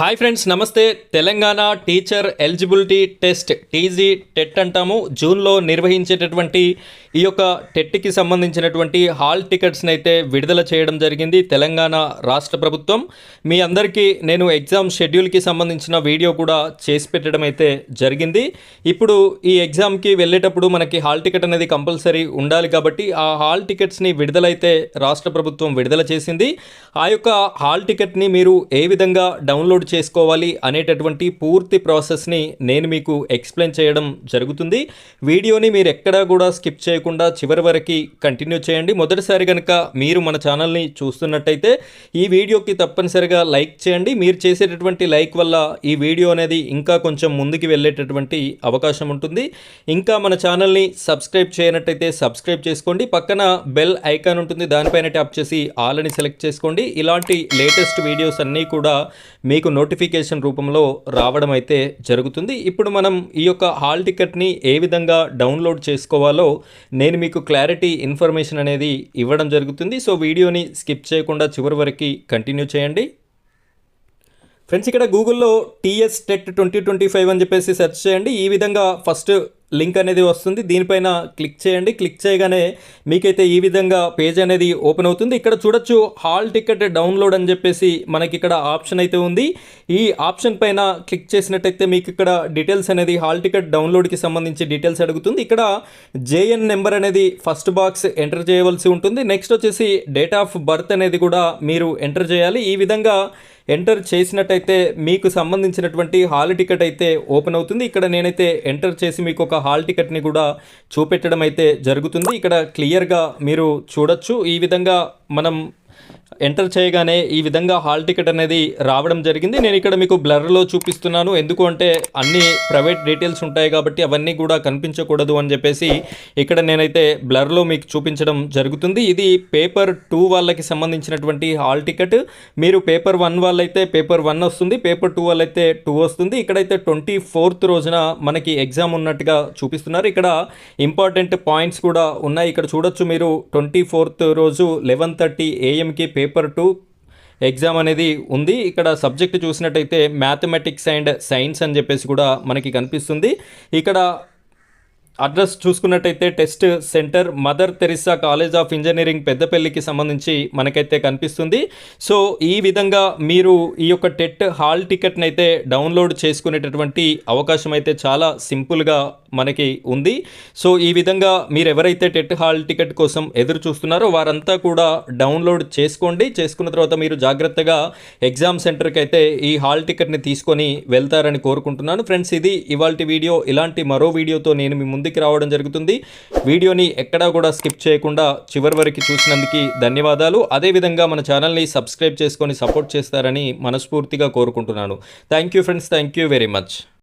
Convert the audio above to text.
Hi friends నమస్తే. Telangana teacher eligibility test TG TET అంటాము. జూన్లో నిర్వహించేటటువంటి ఈ యొక్క టెట్కి సంబంధించినటువంటి హాల్ టికెట్స్ని అయితే విడుదల చేయడం జరిగింది తెలంగాణ రాష్ట్ర ప్రభుత్వం. మీ అందరికీ నేను ఎగ్జామ్ షెడ్యూల్కి సంబంధించిన వీడియో కూడా చేసి పెట్టడం అయితే జరిగింది. ఇప్పుడు ఈ ఎగ్జామ్కి వెళ్ళేటప్పుడు మనకి హాల్ టికెట్ అనేది కంపల్సరీ ఉండాలి కాబట్టి ఆ హాల్ టికెట్స్ని విడుదలైతే రాష్ట్ర ప్రభుత్వం విడుదల చేసింది. ఆ యొక్క హాల్ టికెట్ని మీరు ఏ విధంగా డౌన్లోడ్ చేసుకోవాలి అనేటటువంటి పూర్తి ప్రాసెస్ని నేను మీకు ఎక్స్ప్లెయిన్ చేయడం జరుగుతుంది. వీడియోని మీరు ఎక్కడా కూడా స్కిప్ చేయకుండా చివరి వరకు కంటిన్యూ చేయండి. మొదటిసారి కనుక మీరు మన ఛానల్ని చూస్తున్నట్టయితే ఈ వీడియోకి తప్పనిసరిగా లైక్ చేయండి. మీరు చేసేటటువంటి లైక్ వల్ల ఈ వీడియో అనేది ఇంకా కొంచెం ముందుకు వెళ్ళేటటువంటి అవకాశం ఉంటుంది. ఇంకా మన ఛానల్ని సబ్స్క్రైబ్ చేయనట్టయితే సబ్స్క్రైబ్ చేసుకోండి. పక్కన బెల్ ఐకాన్ ఉంటుంది. దానిపైన ట్యాప్ చేసి ఆల్ అని సెలెక్ట్ చేసుకోండి. ఇలాంటి లేటెస్ట్ వీడియోస్ అన్నీ కూడా మీకు నోటిఫికేషన్ రూపంలో రావడం అయితే జరుగుతుంది. ఇప్పుడు మనం ఈ యొక్క హాల్ టికెట్ని ఏ విధంగా డౌన్లోడ్ చేసుకోవాలో నేను మీకు క్లారిటీ ఇన్ఫర్మేషన్ అనేది ఇవ్వడం జరుగుతుంది. సో వీడియోని స్కిప్ చేయకుండా చివరి వరకు కంటిన్యూ చేయండి. ఫ్రెండ్స్ ఇక్కడ గూగుల్లో TS TET twenty twenty five అని చెప్పేసి సెర్చ్ చేయండి. ఈ విధంగా ఫస్ట్ లింక్ అనేది వస్తుంది. దీనిపైన క్లిక్ చేయండి. క్లిక్ చేయగానే మీకైతే ఈ విధంగా పేజ్ అనేది ఓపెన్ అవుతుంది. ఇక్కడ చూడొచ్చు హాల్ టికెట్ డౌన్లోడ్ అని చెప్పేసి మనకి ఇక్కడ ఆప్షన్ అయితే ఉంది. ఈ ఆప్షన్ పైన క్లిక్ చేసినట్టయితే మీకు ఇక్కడ డీటెయిల్స్ అనేది హాల్ టికెట్ డౌన్లోడ్కి సంబంధించి డీటెయిల్స్ అడుగుతుంది. ఇక్కడ జేఎన్ నెంబర్ అనేది ఫస్ట్ బాక్స్ ఎంటర్ చేయవలసి ఉంటుంది. నెక్స్ట్ వచ్చేసి డేట్ ఆఫ్ బర్త్ అనేది కూడా మీరు ఎంటర్ చేయాలి. ఈ విధంగా ఎంటర్ చేసినట్టయితే మీకు సంబంధించినటువంటి హాల్ టికెట్ అయితే ఓపెన్ అవుతుంది. ఇక్కడ నేనైతే ఎంటర్ చేసి మీకు ఒక హాల్ టికెట్ని కూడా చూపెట్టడం అయితే జరుగుతుంది. ఇక్కడ క్లియర్గా మీరు చూడొచ్చు. ఈ విధంగా మనం ఎంటర్ చేయగానే ఈ విధంగా హాల్ టికెట్ అనేది రావడం జరిగింది. నేను ఇక్కడ మీకు బ్లర్లో చూపిస్తున్నాను. ఎందుకు అంటే అన్ని ప్రైవేట్ డీటెయిల్స్ ఉంటాయి కాబట్టి అవన్నీ కూడా కనిపించకూడదు అని చెప్పేసి ఇక్కడ నేనైతే బ్లర్లో మీకు చూపించడం జరుగుతుంది. ఇది పేపర్ టూ వాళ్ళకి సంబంధించినటువంటి హాల్ టికెట్. మీరు పేపర్ వన్ వాళ్ళైతే పేపర్ వన్ వస్తుంది పేపర్ టూ వాళ్ళైతే టూ వస్తుంది. ఇక్కడైతే ట్వంటీ ఫోర్త్ రోజున మనకి ఎగ్జామ్ ఉన్నట్టుగా చూపిస్తున్నారు. ఇక్కడ ఇంపార్టెంట్ పాయింట్స్ కూడా ఉన్నాయి. ఇక్కడ చూడొచ్చు మీరు ట్వంటీ ఫోర్త్ రోజు లెవెన్ థర్టీ ఏఎం ఏఎంకి పేపర్ టూ ఎగ్జామ్ అనేది ఉంది. ఇక్కడ సబ్జెక్ట్ చూసినట్టయితే మ్యాథమెటిక్స్ అండ్ సైన్స్ అని చెప్పేసి కూడా మనకి కనిపిస్తుంది. ఇక్కడ అడ్రస్ చూసుకున్నట్టయితే test centre mother Teresa college of engineering పెద్దపల్లికి సంబంధించి మనకైతే కనిపిస్తుంది. సో ఈ విధంగా మీరు ఈ యొక్క టెట్ హాల్ టికెట్ని అయితే డౌన్లోడ్ చేసుకునేటటువంటి అవకాశం అయితే చాలా సింపుల్గా మనకి ఉంది. సో ఈ విధంగా మీరు ఎవరైతే టెట్ హాల్ టికెట్ కోసం ఎదురు చూస్తున్నారో వారంతా కూడా డౌన్లోడ్ చేసుకోండి. చేసుకున్న తర్వాత మీరు జాగ్రత్తగా ఎగ్జామ్ సెంటర్కి అయితే ఈ హాల్ టికెట్ని తీసుకొని వెళ్తారని కోరుకుంటున్నాను. ఫ్రెండ్స్ ఇది ఇవాళ వీడియో. ఇలాంటి మరో వీడియోతో నేను మీ ముందు ముందుకు రావడం జరుగుతుంది. వీడియోని ఎక్కడా కూడా స్కిప్ చేయకుండా చివరి వరకు చూసినందుకు ధన్యవాదాలు. అదేవిధంగా మన ఛానల్ని సబ్స్క్రైబ్ చేసుకొని సపోర్ట్ చేస్తారని మనస్ఫూర్తిగా కోరుకుంటున్నాను. Thank you friends thank you very much